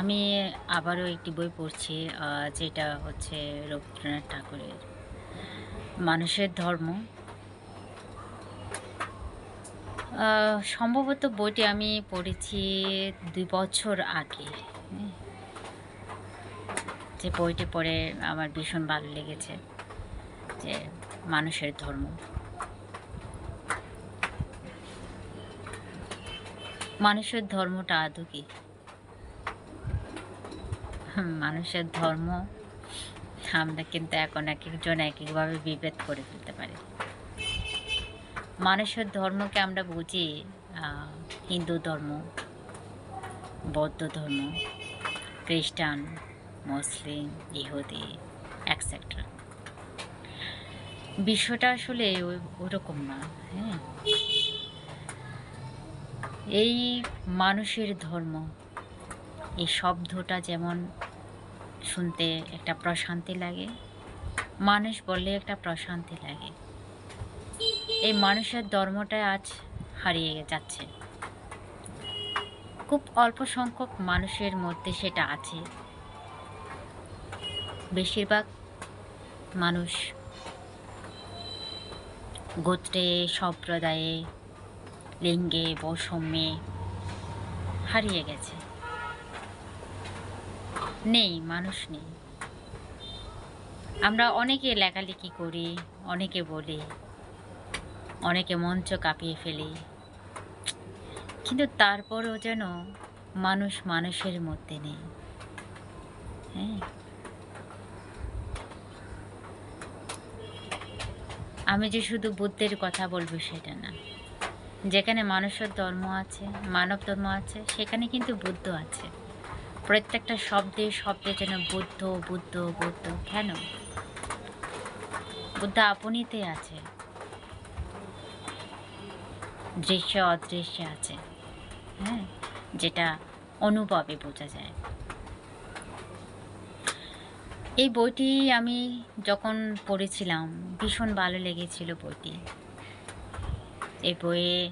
আমি আবারও একটি বই পড়ছি যেটা হচ্ছে রবীন্দ্রনাথ ঠাকুরের। মানুষের ধর্ম। সম্ভবত বইটি আমি পড়েছি দুই বছর আগে। যে বইটি পড়ে আমার ভীষণ ভালো লেগেছে, যে মানুষের ধর্ম। মানুষের ধর্মটা আদৌ কি? মানুষের ধর্ম আমরা কিন্তু এখন এক একজন এক একভাবে বিভেদ করে ফেলতে পারি। মানুষের ধর্মকে আমরা বুঝি হিন্দু ধর্ম, বৌদ্ধ ধর্ম, খ্রিস্টান, মুসলিম, ইহুদি অ্যাকসেট্রা বিশ্বটা আসলে ওরকম না হ্যাঁ? এই মানুষের ধর্ম, এই শব্দটা যেমন শুনতে একটা প্রশান্তি লাগে। মানুষ বললে একটা প্রশান্তি লাগে। এই মানুষের ধর্মটা আজ হারিয়ে যাচ্ছে। খুব অল্প সংখ্যক মানুষের মধ্যে সেটা আছে। বেশিরভাগ মানুষ গোত্রে, সম্প্রদায়ে, লিঙ্গে, বৈষম্যে হারিয়ে গেছে। নেই, মানুষ নেই। আমরা অনেকে লেখালেখি করি, অনেকে বলি, অনেকে মঞ্চ কাঁপিয়ে ফেলি। কিন্তু তারপরেও যেন মানুষ মানুষের মধ্যে নেই। হ্যাঁ? আমি যে শুধু বুদ্ধের কথা বলব সেটা না। যেখানে মানুষের ধর্ম আছে, মানব ধর্ম আছে, সেখানে কিন্তু বুদ্ধ আছে। প্রত্যেকটা শব্দে শব্দে যেন বুদ্ধ বুদ্ধ বুদ্ধ, কেন? বুদ্ধ আপনিতে আছে। দৃশ্য অদৃশ্য আছে। হ্যাঁ যেটা অনুভবে বোঝা যায়। এই বইটি আমি যখন পড়েছিলাম, ভীষণ ভালো লেগেছিল বইটি। এই বইয়ে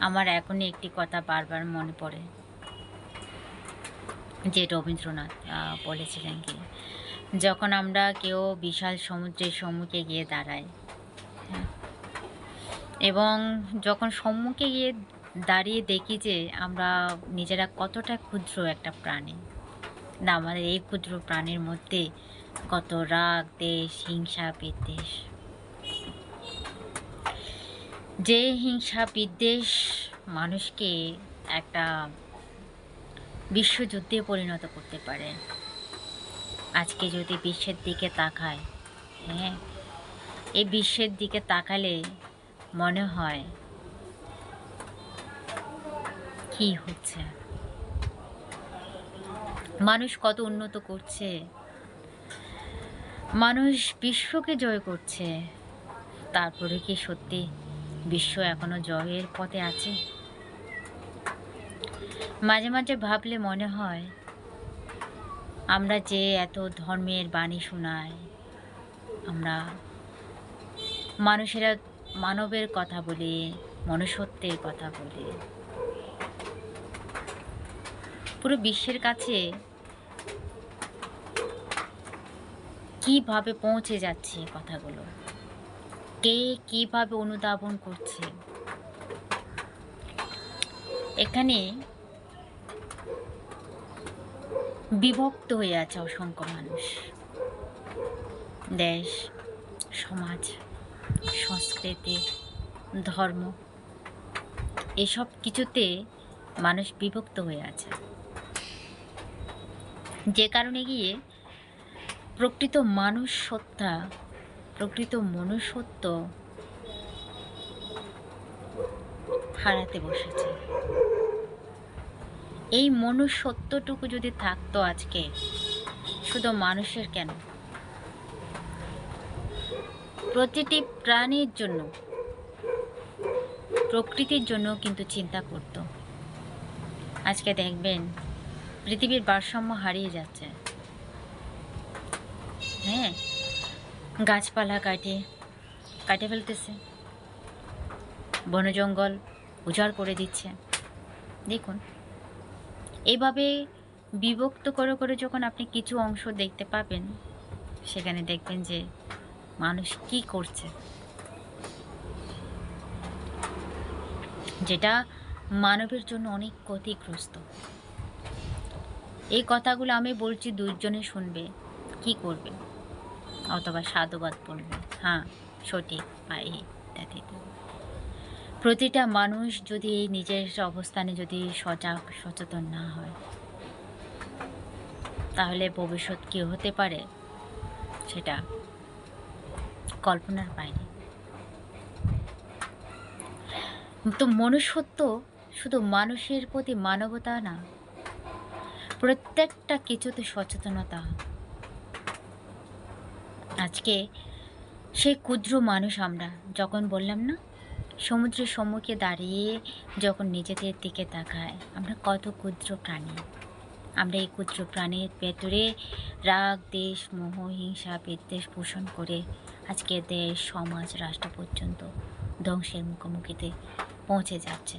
আমার এখনই একটি কথা বারবার মনে পড়ে। যে রবীন্দ্রনাথ বলেছিলেন কি যখন আমরা কেউ বিশাল সমুদ্রের সম্মুখে গিয়ে দাঁড়াই হ্যাঁ, এবং যখন সম্মুখে গিয়ে দাঁড়িয়ে দেখি যে আমরা নিজেরা কতটা ক্ষুদ্র একটা প্রাণী না আমাদের এই ক্ষুদ্র প্রাণীর মধ্যে কত রাগ দেশ হিংসা বিদ্বেষ যে হিংসা বিদ্বেষ মানুষকে একটা বিশ্বযুদ্ধে পরিণত করতে পারে। আজকে যদি বিশ্বের দিকে তাকায় হ্যাঁ এই বিশ্বের দিকে তাকালে মনে হয় কি হচ্ছে। মানুষ কত উন্নত করছে। মানুষ বিশ্বকে জয় করছে। তারপরে কি সত্যি বিশ্ব এখনও জয়ের পথে আছে? মাঝে মাঝে ভাবলে মনে হয়, আমরা যে এত ধর্মের বাণী শোনাই, আমরা মানুষেরা মানবের কথা বলি, মনুষ্যত্বের কথা বলি। পুরো বিশ্বের কাছে কীভাবে পৌঁছে যাচ্ছে কথাগুলো? কে কীভাবে অনুধাবন করছে? এখানে বিভক্ত হয়ে আছে অসংখ্য মানুষ। দেশ, সমাজ, সংস্কৃতি, ধর্ম, এসব কিছুতে মানুষ বিভক্ত হয়ে আছে। যে কারণে গিয়ে প্রকৃত মানুষ সত্তা প্রকৃত মনুষ্যত্ব হারাতে বসেছে। এই মনুষ্যত্বটুকু যদি থাকতো আজকে, শুধু মানুষের কেন? প্রতিটি প্রাণীর জন্য, প্রকৃতির জন্য কিন্তু চিন্তা করত। আজকে দেখবেন, পৃথিবীর ভারসাম্য হারিয়ে যাচ্ছে। হ্যাঁ গাছপালা কাটে কাটে ফেলতেছে। বন জঙ্গল উজাড় করে দিচ্ছে। দেখুন এইভাবে বিভক্ত করে করে যখন আপনি কিছু অংশ দেখতে পাবেন, সেখানে দেখবেন যে মানুষ কি করছে। যেটা মানবের জন্য অনেক ক্ষতিগ্রস্ত। এই কথাগুলো আমি বলছি দুজনে শুনবে, কি করবে? অথবা সাধুবাদ বলবে। হ্যাঁ সঠিক, বা এই। প্রতিটা মানুষ যদি নিজের অবস্থানে যদি সজাগ, সচেতন না হয়, তাহলে ভবিষ্যৎ কী হতে পারে সেটা কল্পনার বাইরে। তো মনুষ্যত্ব শুধু মানুষের প্রতি মানবতা না, প্রত্যেকটা কিছুতে সচেতনতা। আজকে সেই ক্ষুদ্র মানুষ আমরা, যখন বললাম না সমুদ্রের সম্মুখে দাঁড়িয়ে যখন নিজেদের দিকে তাকায়, আমরা কত ক্ষুদ্র প্রাণী। আমরা এই ক্ষুদ্র প্রাণীর ভেতরে রাগ, দেশ, মোহ, হিংসা, বিদ্বেষ পোষণ করে আজকে দেশ, সমাজ, রাষ্ট্র পর্যন্ত ধ্বংসের মুখোমুখিতে পৌঁছে যাচ্ছে।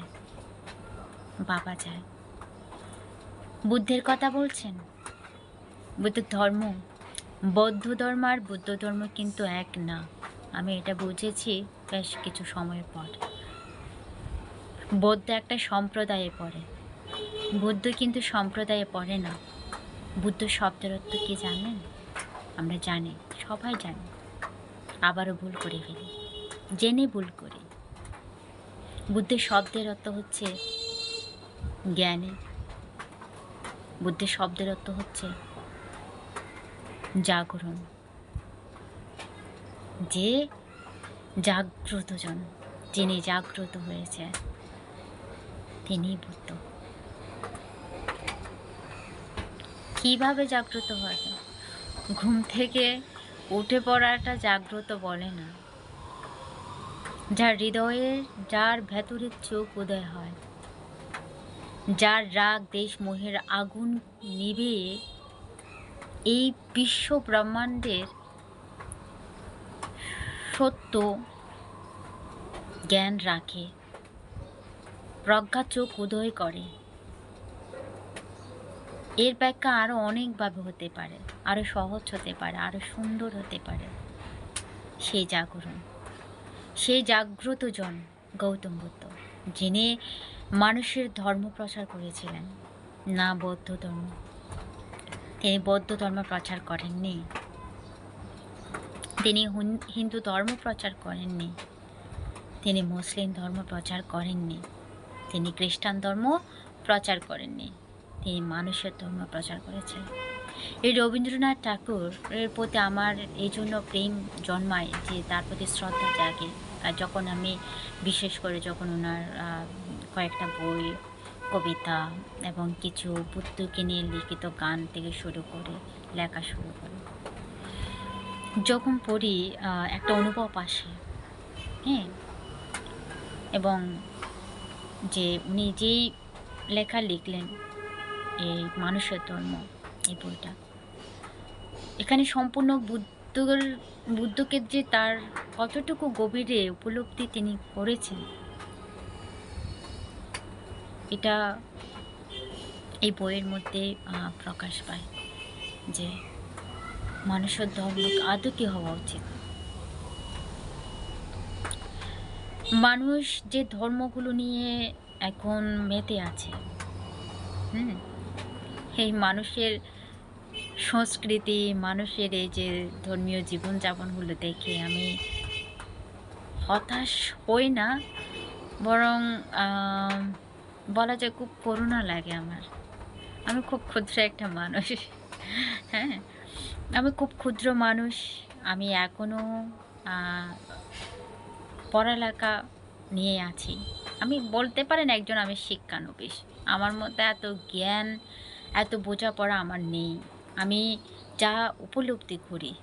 বাবা যায়। বুদ্ধের কথা বলছেন? বুদ্ধ ধর্ম? বৌদ্ধ ধর্ম আর বুদ্ধ ধর্ম কিন্তু এক না। আমি এটা বুঝেছি বেশ কিছু সময়ের পর। বৌদ্ধ একটা সম্প্রদায়ে পড়ে। বুদ্ধ কিন্তু সম্প্রদায়ে পড়ে না। বুদ্ধ শব্দের অর্থ কি জানেন? আমরা জানি, সবাই জানি। আবারও ভুল করে ফেলি, জেনে ভুল করি। বুদ্ধের শব্দের অর্থ হচ্ছে জ্ঞানী। বুদ্ধের শব্দের অর্থ হচ্ছে জাগরণ। যে জাগ্রতজন যিনি জাগ্রত হয়েছে, তিনি বুদ্ধ কীভাবে জাগ্রত হবে ঘুম থেকে উঠে পড়াটা জাগ্রত বলে না। যার হৃদয়ে, যার ভেতরের চোখ উদয় হয়, যার রাগ দেশ মোহের আগুন নিভে এই বিশ্ব ব্রহ্মাণ্ডের সত্য জ্ঞান রাখে। প্রজ্ঞা চোখ উদয় করে। এর ব্যাখ্যা আরও অনেকভাবে হতে পারে আরও সহজ হতে পারে আরও সুন্দর হতে পারে। সেই জাগরণ, সেই জাগ্রত জন গৌতম বুদ্ধ, যিনি মানুষের ধর্ম প্রচার করেছিলেন। না বৌদ্ধ ধর্ম, তিনি বৌদ্ধ ধর্ম প্রচার করেননি। তিনি হুন- হিন্দু ধর্ম প্রচার করেননি। তিনি মুসলিম ধর্ম প্রচার করেননি। তিনি খ্রিস্টান ধর্ম প্রচার করেননি। তিনি মানুষের ধর্ম প্রচার করেছেন। এই রবীন্দ্রনাথ ঠাকুর এর প্রতি আমার এই জন্য প্রেম জন্মায় যে তার প্রতি শ্রদ্ধা জাগে। আর যখন আমি, বিশেষ করে যখন ওনার কয়েকটা বই, কবিতা এবং কিছু বুদ্ধকে নিয়ে লিখিত গান থেকে শুরু করে, লেখা শুরু করি। যখন পড়ি একটা অনুভব আসে হ্যাঁ? এবং যে উনি যেই লেখা লিখলেন, এই মানুষের ধর্ম, এই বইটা, এখানে সম্পূর্ণ বুদ্ধর বুদ্ধকে যে তার কতটুকু গভীরে উপলব্ধি তিনি করেছেন, এটা এই বইয়ের মধ্যে প্রকাশ পায় যে মানুষের ধর্ম আদৌ হওয়া উচিত। মানুষ যে ধর্মগুলো নিয়ে এখন মেতে আছে, হুম? এই মানুষের সংস্কৃতি, মানুষের এই যে ধর্মীয় জীবনযাপনগুলো দেখে আমি হতাশ হই না, বরং বলা যায় খুব করুণা লাগে আমার। আমি খুব ক্ষুদ্র একটা মানুষ হ্যাঁ? আমি খুব ক্ষুদ্র মানুষ। আমি এখনও পড়ালেখা নিয়ে আছি। আমি বলতে পারেন একজন আমি শিক্ষানবিশ। আমার মধ্যে এত জ্ঞান, এত বোঝাপড়া আমার নেই। আমি যা উপলব্ধি করি,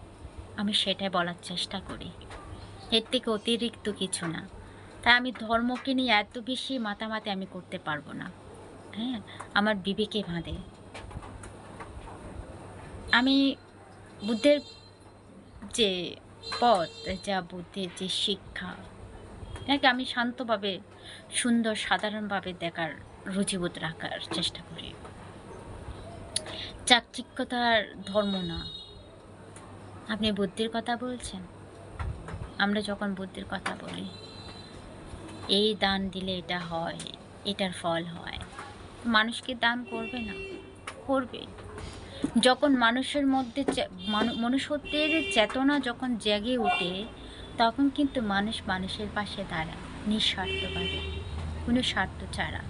আমি সেটাই বলার চেষ্টা করি। এর থেকে অতিরিক্ত কিছু না। তাই আমি ধর্মকে নিয়ে এত বেশি মাতামাতি আমি করতে পারব না। হ্যাঁ? আমার বিবেকে বাঁধে। আমি বুদ্ধের যে পথ, যা বুদ্ধের যে শিক্ষা, এটাকে আমি শান্তভাবে, সুন্দর, সাধারণভাবে দেখার রুচিবোধ রাখার চেষ্টা করি। চাকচিক্যতার ধর্ম না। আপনি বুদ্ধির কথা বলছেন? আমরা যখন বুদ্ধির কথা বলি, এই দান দিলে এটা হয়, এটার ফল হয়। মানুষকে দান করবে না? করবে যখন মানুষের মধ্যে মনুষ্যত্বের চেতনা যখন জেগে ওঠে, তখন কিন্তু মানুষ মানুষের পাশে দাঁড়ায়, নিঃস্বার্থভাবে, কোনো স্বার্থ ছাড়া,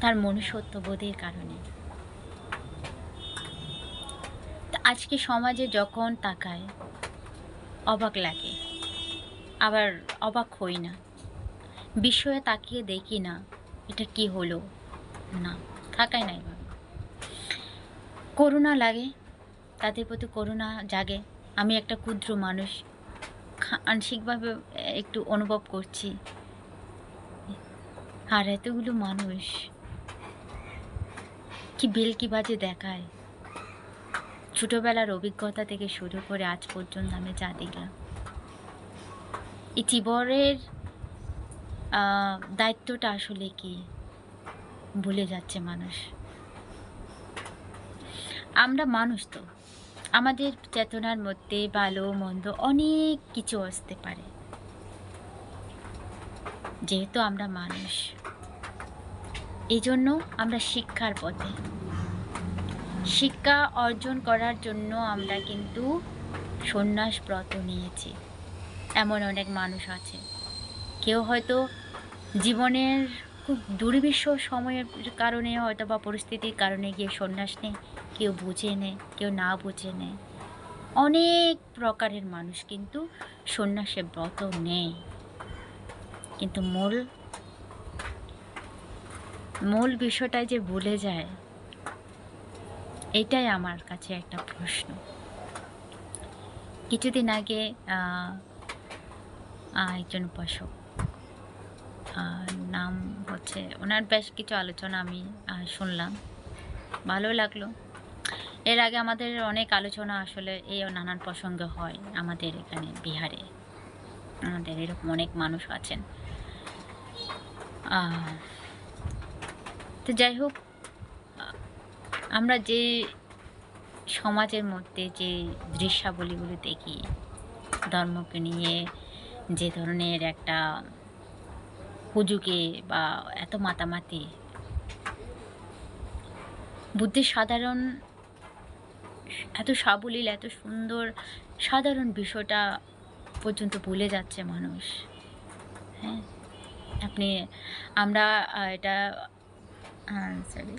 তার মনুষ্যত্ব বোধের কারণে। আজকে সমাজে যখন তাকায়, অবাক লাগে, আবার অবাক হই না, বিষয়ে তাকিয়ে দেখি না, এটা কি হলো? না থাকাই নাই করুণা লাগে, তাদের প্রতি করুণা জাগে। আমি একটা ক্ষুদ্র মানুষ। আংশিকভাবে একটু অনুভব করছি। আর এতগুলো মানুষ। কি বেলকি বাজে দেখায়। ছোটবেলার অভিজ্ঞতা থেকে শুরু করে আজ পর্যন্ত আমি যা দেখলাম। এই চিবরের দায়িত্বটা আসলে কি? ভুলে যাচ্ছে মানুষ। আমরা মানুষ তো। আমাদের চেতনার মধ্যে ভালো, মন্দ অনেক কিছু আসতে পারে। যেহেতু আমরা মানুষ। এই জন্য আমরা শিক্ষার পথে। শিক্ষা অর্জন করার জন্য আমরা কিন্তু সন্ন্যাস ব্রত নিয়েছি। এমন অনেক মানুষ আছে। কেউ হয়তো জীবনের খুব দুর্বিষ সময়ের কারণে হয়তো বা পরিস্থিতির কারণে গিয়ে সন্ন্যাস নেয় কেউ বুঝে নেয় কেউ না বুঝে নেয় অনেক প্রকারের মানুষ কিন্তু সন্ন্যাসে ব্রত নেয়। কিন্তু মূল মূল বিষয়টাই যে ভুলে যায়, এটাই আমার কাছে একটা প্রশ্ন। কিছুদিন আগে একজন উপাসক নাম হচ্ছে, ওনার বেশ কিছু আলোচনা আমি শুনলাম। ভালো লাগল। এর আগে আমাদের অনেক আলোচনা আসলে এই নানান প্রসঙ্গে হয় আমাদের এখানে বিহারে। আমাদের এরকম অনেক মানুষ আছেন। তো যাই হোক, আমরা যে সমাজের মধ্যে যে দৃশ্যাবলীগুলো দেখি, ধর্মকে নিয়ে যে ধরনের একটা হুজুকে বা এত মাতামাতি, বুদ্ধির সাধারণ এত সাবলীল, এত সুন্দর, সাধারণ বিষয়টা পর্যন্ত ভুলে যাচ্ছে মানুষ। হ্যাঁ আপনি, আমরা এটা সরি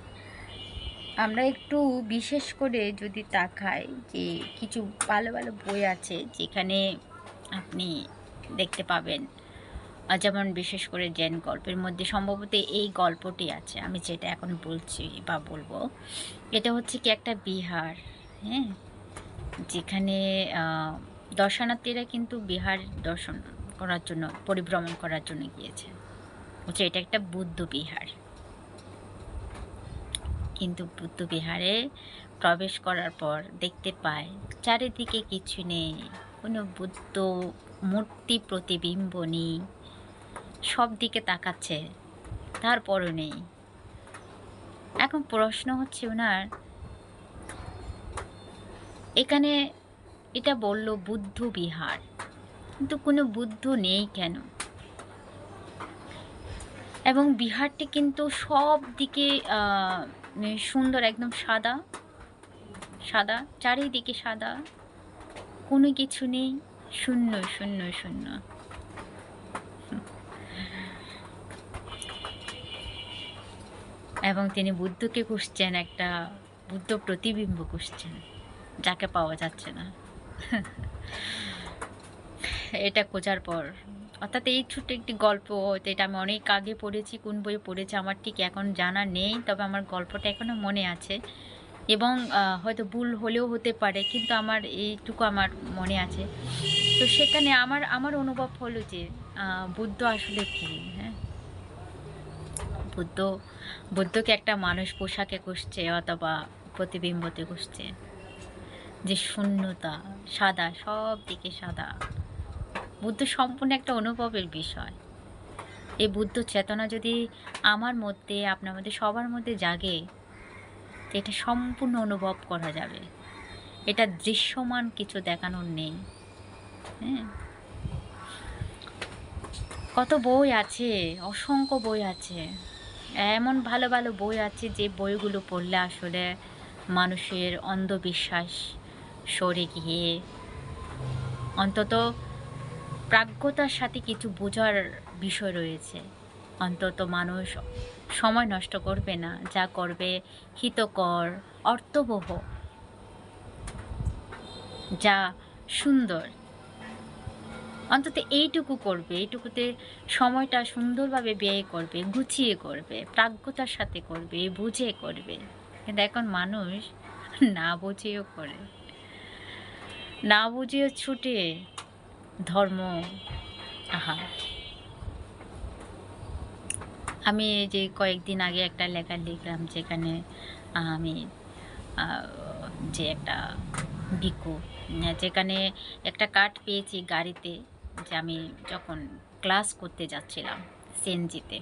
আমরা একটু বিশেষ করে যদি তাকাই যে কিছু ভালো ভালো বই আছে যেখানে আপনি দেখতে পাবেন। যেমন বিশেষ করে জেন গল্পের মধ্যে সম্ভবত এই গল্পটি আছে, আমি যেটা এখন বলছি বা বলব। এটা হচ্ছে কি একটা বিহার। হ্যাঁ যেখানে দর্শনার্থীরা কিন্তু বিহার দর্শন করার জন্য, পরিভ্রমণ করার জন্য গিয়েছে। হচ্ছে এটা একটা বুদ্ধ বিহার। কিন্তু বুদ্ধ বিহারে প্রবেশ করার পর দেখতে পায়, চারিদিকে কিছু নেই। কোনো বুদ্ধ মূর্তি প্রতিবিম্ব নেই সব দিকে তাকাচ্ছে, তারপরও নেই। এখন প্রশ্ন হচ্ছে ওনার এখানে এটা বলল বুদ্ধ বিহার। কিন্তু কোনো বুদ্ধ নেই কেন? এবং বিহারটি কিন্তু সব দিকে সুন্দর, একদম সাদা। সাদা, চারিদিকে সাদা। কোনো কিছু নেই। শূন্য শূন্য শূন্য। এবং তিনি বুদ্ধকে খুঁজছেন, একটা বুদ্ধ প্রতিবিম্ব খুঁজছেন। যাকে পাওয়া যাচ্ছে না। এটা খোঁজার পর। অর্থাৎ এই ছোট্ট একটি গল্প এটা আমি অনেক আগে পড়েছি, কোন বইয়ে পড়েছি, আমার ঠিক এখন জানা নেই, তবে আমার গল্পটা এখনও মনে আছে। এবং হয়তো ভুল হলেও হতে পারে, কিন্তু আমার এইটুকু আমার মনে আছে। তো সেখানে আমার আমার অনুভব হলো যে বুদ্ধ আসলে কী হ্যাঁ? বুদ্ধ, বুদ্ধকে একটা মানুষ পোশাকে খুঁজছে অথবা প্রতিবিম্বতে খুঁজছে যে শূন্যতা, সাদা, সব দিকে সাদা। বুদ্ধ সম্পূর্ণ একটা অনুভবের বিষয়। এই বুদ্ধ চেতনা যদি আমার মধ্যে, আপনার মধ্যে, সবার মধ্যে জাগে এটা সম্পূর্ণ অনুভব করা যাবে। এটা দৃশ্যমান কিছু দেখানোর নেই। হ্যাঁ? কত বই আছে, অসংখ্য বই আছে। এমন ভালো ভালো বই আছে যে বইগুলো পড়লে আসলে মানুষের অন্ধবিশ্বাস সরে গিয়ে অন্তত প্রাজ্ঞতার সাথে কিছু বোঝার বিষয় রয়েছে। অন্তত মানুষ সময় নষ্ট করবে না, যা করবে হিতকর, অর্থবহ, যা সুন্দর। অন্তত এইটুকু করবে, এইটুকুতে সময়টা সুন্দরভাবে ব্যয় করবে, গুছিয়ে করবে, প্রাজ্ঞতার সাথে করবে, বুঝে করবে। কিন্তু এখন মানুষ না বুঝেও করে। না বুঝিয়ে ছুটে ধর্ম, আহা। আমি যে কয়েকদিন আগে একটা লেখা লিখলাম যেখানে আমি যে একটা ভিক্ষু যেখানে একটা কার্ড পেয়েছি গাড়িতে যে আমি যখন ক্লাস করতে যাচ্ছিলাম সিএনজিতে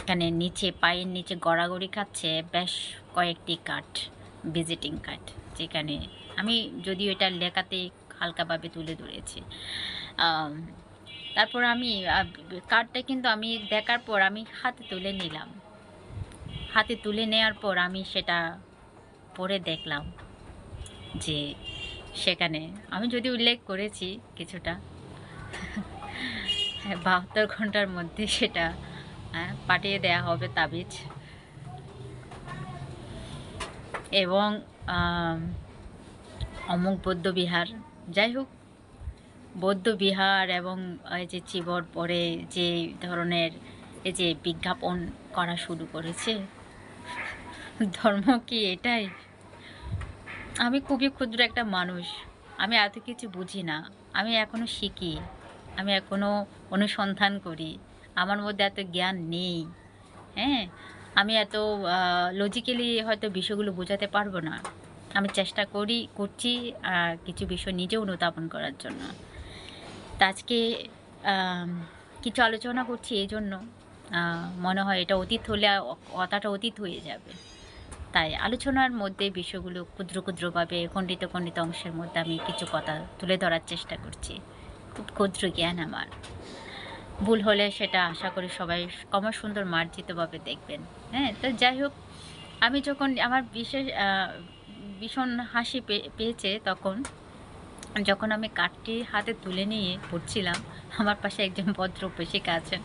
এখানে নিচে, পায়ের নিচে গড়াগড়ি খাচ্ছে বেশ কয়েকটি কার্ড ভিজিটিং কার্ড যেখানে আমি যদিও এটা লেখাতে হালকাভাবে তুলে ধরেছি। তারপর আমি কার্ডটা কিন্তু আমি দেখার পর আমি হাতে তুলে নিলাম। হাতে তুলে নেওয়ার পর আমি সেটা পরে দেখলাম যে সেখানে, আমি যদি উল্লেখ করেছি কিছুটা, বাহাত্তর ঘণ্টার মধ্যে সেটা পাঠিয়ে দেয়া হবে তাবিজ। এবং অমুক বৌদ্ধ বিহার। যাই হোক, বৌদ্ধ বিহার এবং এই যে চিবর পরে যে ধরনের এই যে বিজ্ঞাপন করা শুরু করেছে, ধর্ম কি এটাই? আমি খুবই ক্ষুদ্র একটা মানুষ, আমি এত কিছু বুঝি না, আমি এখনও শিখি, আমি এখনও অনুসন্ধান করি, আমার মধ্যে এত জ্ঞান নেই হ্যাঁ? আমি এত লজিক্যালি হয়তো বিষয়গুলো বোঝাতে পারব না। আমি চেষ্টা করি, করছি কিছু বিষয় নিজে অনুধাবন করার জন্য। তা আজকে কিছু আলোচনা করছি এই জন্য। মনে হয় এটা অতীত হলে কথাটা অতীত হয়ে যাবে। তাই আলোচনার মধ্যে বিষয়গুলো ক্ষুদ্র ক্ষুদ্রভাবে, খণ্ডিত খণ্ডিত অংশের মধ্যে আমি কিছু কথা তুলে ধরার চেষ্টা করছি। খুব ক্ষুদ্র জ্ঞান আমার। ভুল হলে সেটা আশা করি সবাই কমা সুন্দর মার্জিতভাবে দেখবেন। হ্যাঁ তো যাই হোক, আমি যখন আমার বিশেষ ভীষণ হাসি পেয়েছে তখন। যখন আমি কাঠটি হাতে তুলে নিয়ে পড়ছিলাম, আমার পাশে একজন ভদ্র পেশিকা আছেন।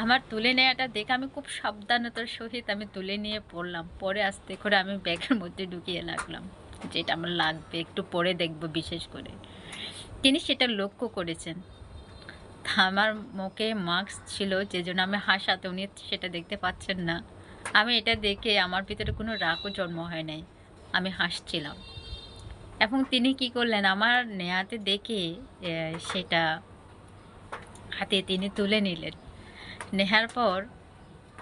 আমার তুলে নেওয়াটা দেখে আমি খুব সাবধানতার সহিত আমি তুলে নিয়ে পড়লাম। পরে আস্তে করে আমি ব্যাগের মধ্যে ঢুকিয়ে লাগলাম যেটা আমার লাগবে, একটু পরে দেখব বিশেষ করে। তিনি সেটা লক্ষ্য করেছেন। আমার মুখে মাস্ক ছিল যে জন্য আমি হাসাতে, উনি সেটা দেখতে পাচ্ছেন না। আমি এটা দেখে আমার ভিতরে কোনো রাগও জন্ম হয় নাই। আমি হাসছিলাম। এবং তিনি কি করলেন, আমার নেয়াতে দেখে সেটা হাতে তিনি তুলে নিলেন। নেহার পর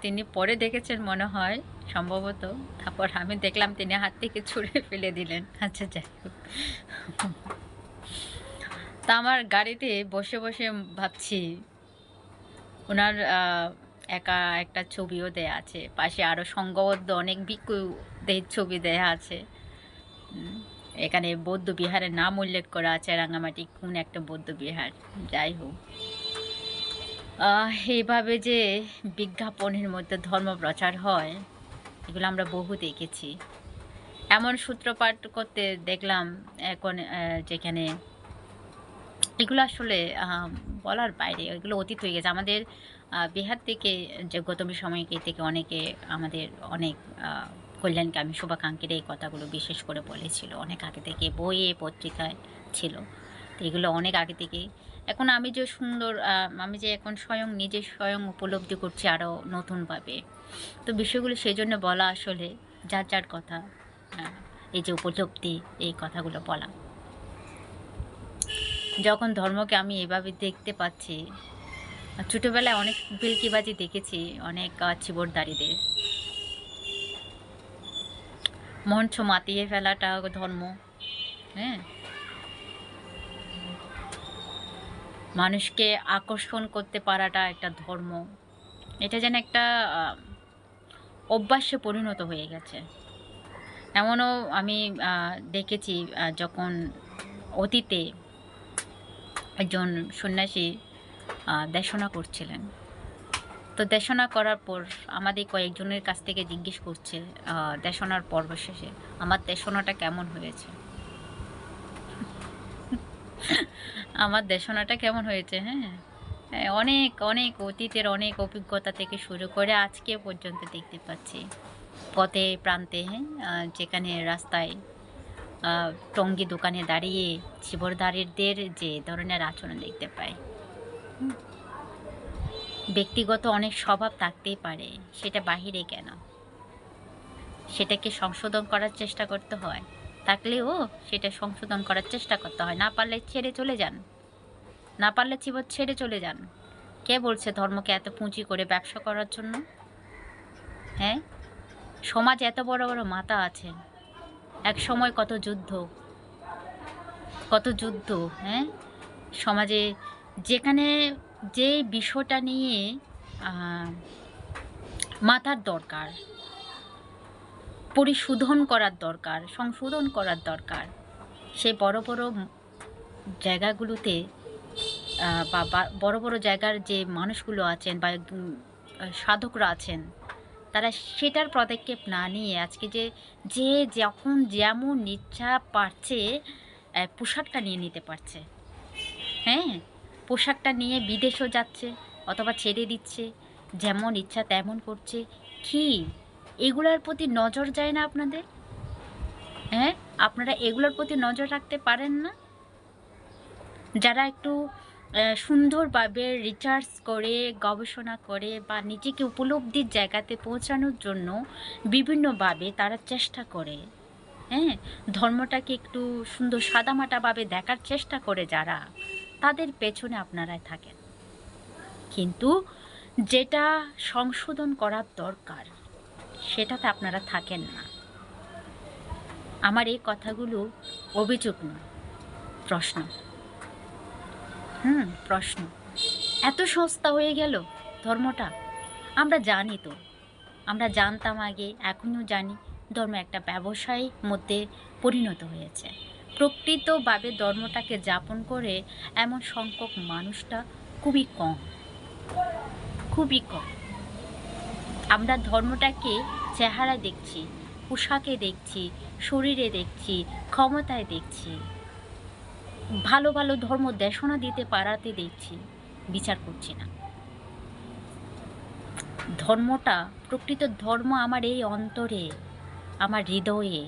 তিনি পরে দেখেছেন মনে হয়, সম্ভবত। তারপর আমি দেখলাম তিনি হাত থেকে ছুঁড়ে ফেলে দিলেন। আচ্ছা যাই হোক। তা আমার গাড়িতে বসে বসে ভাবছি ওনার একা একটা ছবিও দেয়া আছে। পাশে আরও সংঘবদ্ধ অনেক ভিক্ষুদের ছবি দেয়া আছে। এখানে বৌদ্ধ বিহারের নাম উল্লেখ করা আছে, রাঙামাটি কোন একটা বৌদ্ধ বিহার। যাই হোক। এইভাবে যে বিজ্ঞাপনের মধ্যে ধর্ম প্রচার হয়, এগুলো আমরা বহু দেখেছি। এমন সূত্রপাত করতে দেখলাম এখন যেখানে এগুলো আসলে বলার বাইরে, এগুলো অতীত হয়ে গেছে। আমাদের বিহার থেকে যে গৌতম সময়কে থেকে অনেকে আমাদের অনেক আহ, কল্যাণকামী শুভাকাঙ্ক্ষীর এই কথাগুলো বিশেষ করে বলেছিল। অনেক আগে থেকে বইয়ে পত্রিকায় ছিল। তো এগুলো অনেক আগে থেকেই এখন আমি যে সুন্দর আমি যে এখন স্বয়ং নিজে স্বয়ং উপলব্ধি করছি আরও নতুনভাবে। তো বিষয়গুলো সেই জন্য বলা আসলে যার যার কথা এই যে উপলব্ধি এই কথাগুলো বলা। যখন ধর্মকে আমি এভাবে দেখতে পাচ্ছি ছোটোবেলায় অনেক বিলকিবাজি দেখেছি, অনেক চিবরদারিদের। মঞ্চ মাতিয়ে ফেলাটা ধর্ম হ্যাঁ? মানুষকে আকর্ষণ করতে পারাটা একটা ধর্ম। এটা যেন একটা অভ্যাসে পরিণত হয়ে গেছে। এমনও আমি দেখেছি যখন অতীতে একজন সন্ন্যাসী দেশনা করছিলেন। তো দেশনা করার পর আমাদের কয়েকজনের কাছ থেকে জিজ্ঞেস করছে দেশনার পর্ব শেষে আমার দেশনাটা কেমন হয়েছে? আমার দেশনাটা কেমন হয়েছে হ্যাঁ? হ্যাঁ, অনেক অনেক অতীতের অনেক অভিজ্ঞতা থেকে শুরু করে আজকে পর্যন্ত দেখতে পাচ্ছি। পথে প্রান্তে হ্যাঁ যেখানে রাস্তায় টঙ্গি দোকানে দাঁড়িয়ে জীবরদারিদের যে ধরনের আচরণ দেখতে পাই। ব্যক্তিগত অনেক স্বভাব থাকতেই পারে, সেটা বাহিরে কেন? সেটাকে সংশোধন করার চেষ্টা করতে হয়, থাকলেও সেটা সংশোধন করার চেষ্টা করতে হয়, না পারলে ছেড়ে চলে যান। না পারলে চিবত ছেড়ে চলে যান। কে বলছে ধর্মকে এত পুঁজি করে ব্যবসা করার জন্য? হ্যাঁ? সমাজ এত বড় বড় মাথা আছে। এক সময় কত যুদ্ধ কত যুদ্ধ হ্যাঁ? সমাজে যেখানে যে বিষয়টা নিয়ে মাথার দরকার, পরিশোধন করার দরকার, সংশোধন করার দরকার, সে বড় বড় জায়গাগুলোতে বা বড় বড় জায়গার যে মানুষগুলো আছেন বা সাধকরা আছেন, তারা সেটার পদক্ষেপ না নিয়ে আজকে যে যে যখন যেমন ইচ্ছা পারছে পোশাকটা নিয়ে নিতে পারছে। হ্যাঁ? পোশাকটা নিয়ে বিদেশও যাচ্ছে অথবা ছেড়ে দিচ্ছে, যেমন ইচ্ছা তেমন করছে। কি? এগুলোর প্রতি নজর যায় না আপনাদের? হ্যাঁ? আপনারা এগুলোর প্রতি নজর রাখতে পারেন না? যারা একটু সুন্দরভাবে রিচার্জ করে, গবেষণা করে বা নিজেকে উপলব্ধির জায়গাতে পৌঁছানোর জন্য বিভিন্নভাবে তারা চেষ্টা করে হ্যাঁ? ধর্মটাকে একটু সুন্দর সাদামাটাভাবে দেখার চেষ্টা করে যারা। তাদের পেছনে আপনারাই থাকেন। কিন্তু যেটা সংশোধন করার দরকার, সেটাতে আপনারা থাকেন না। আমার এই কথাগুলো অভিযোগ নয়, প্রশ্ন। হুম, প্রশ্ন। এত সস্তা হয়ে গেল ধর্মটা? আমরা জানি তো। আমরা জানতাম আগে, এখনও জানি ধর্ম একটা ব্যবসায় মধ্যে পরিণত হয়েছে। প্রকৃতভাবে ধর্মটাকে যাপন করে এমন সংখ্যক মানুষটা খুবই কম। খুবই কম। আমরা ধর্মটাকে চেহারায় দেখছি, পোশাকে দেখছি, শরীরে দেখছি, ক্ষমতায় দেখছি, ভালো ভালো ধর্ম দেশনা দিতে পারাতে দেখছি, বিচার করছি না। ধর্মটা, প্রকৃত ধর্ম আমার এই অন্তরে, আমার হৃদয়ে,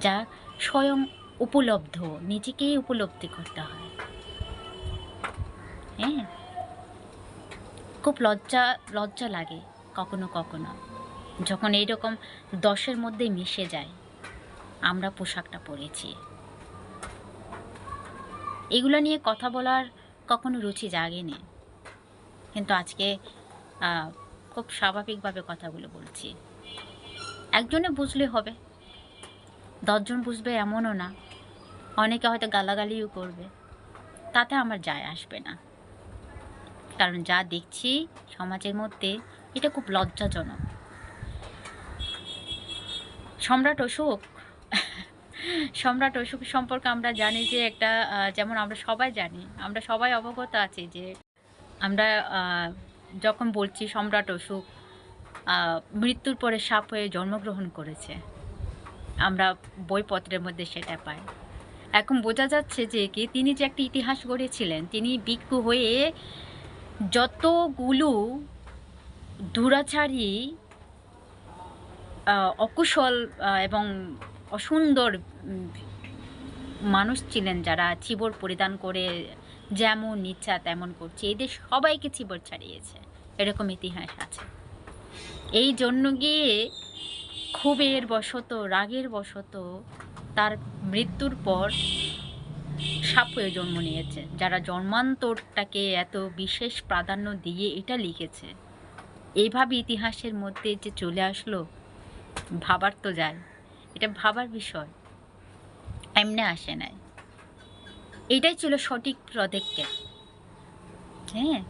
যা স্বয়ং উপলব্ধ, নিজেকেই উপলব্ধি করতে হয়। হ্যাঁ? খুব লজ্জা লজ্জা লাগে কখনো কখনো। যখন এইরকম দশের মধ্যে মিশে যায়, আমরা পোশাকটা পরেছি। এগুলো নিয়ে কথা বলার কখনো রুচি জাগেনি। কিন্তু আজকে খুব স্বাভাবিকভাবে কথাগুলো বলছি। একজনে বুঝলে হবে, দশজন বুঝবে এমনও না। অনেকে হয়তো গালাগালিও করবে। তাতে আমার যায় আসবে না। কারণ যা দেখছি সমাজের মধ্যে, এটা খুব লজ্জাজনক। সম্রাট অশোক সম্রাট অশোক সম্পর্কে আমরা জানি যে একটা যেমন আমরা সবাই জানি, আমরা সবাই অবগত আছি যে আমরা যখন বলছি সম্রাট অশোক মৃত্যুর পরে সাপ হয়ে জন্মগ্রহণ করেছে, আমরা বইপত্রের মধ্যে সেটা পাই। এখন বোঝা যাচ্ছে যে কি, তিনি যে একটা ইতিহাস গড়েছিলেন, তিনি ভিক্ষু হয়ে যতগুলো দুরাচারী অকুশল এবং অসুন্দর মানুষ ছিলেন যারা চিবর পরিধান করে যেমন ইচ্ছা তেমন করছে এদের সবাইকে চিবর ছাড়িয়েছে, এরকম ইতিহাস আছে। এই জন্য গিয়ে ক্ষোভের বশত, রাগের বশত তার মৃত্যুর পর সাপ হয়ে জন্ম নিয়েছে। যারা জন্মান্তরটাকে এত বিশেষ প্রাধান্য দিয়ে এটা লিখেছে এইভাবে ইতিহাসের মধ্যে যে চলে আসলো, ভাবার তো যায়। এটা ভাবার বিষয়, এমনি আসে নাই। এটাই ছিল সঠিক পদক্ষেপ। হ্যাঁ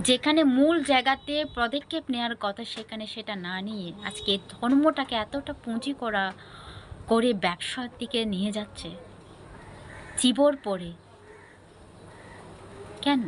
যেখানে মূল জায়গাতে পদক্ষেপ নেওয়ার কথা সেখানে সেটা না নিয়ে আজকে ধর্মটাকে এতটা পুঁজি করা করে ব্যবসার দিকে নিয়ে যাচ্ছে। চিবর পরে। কেন?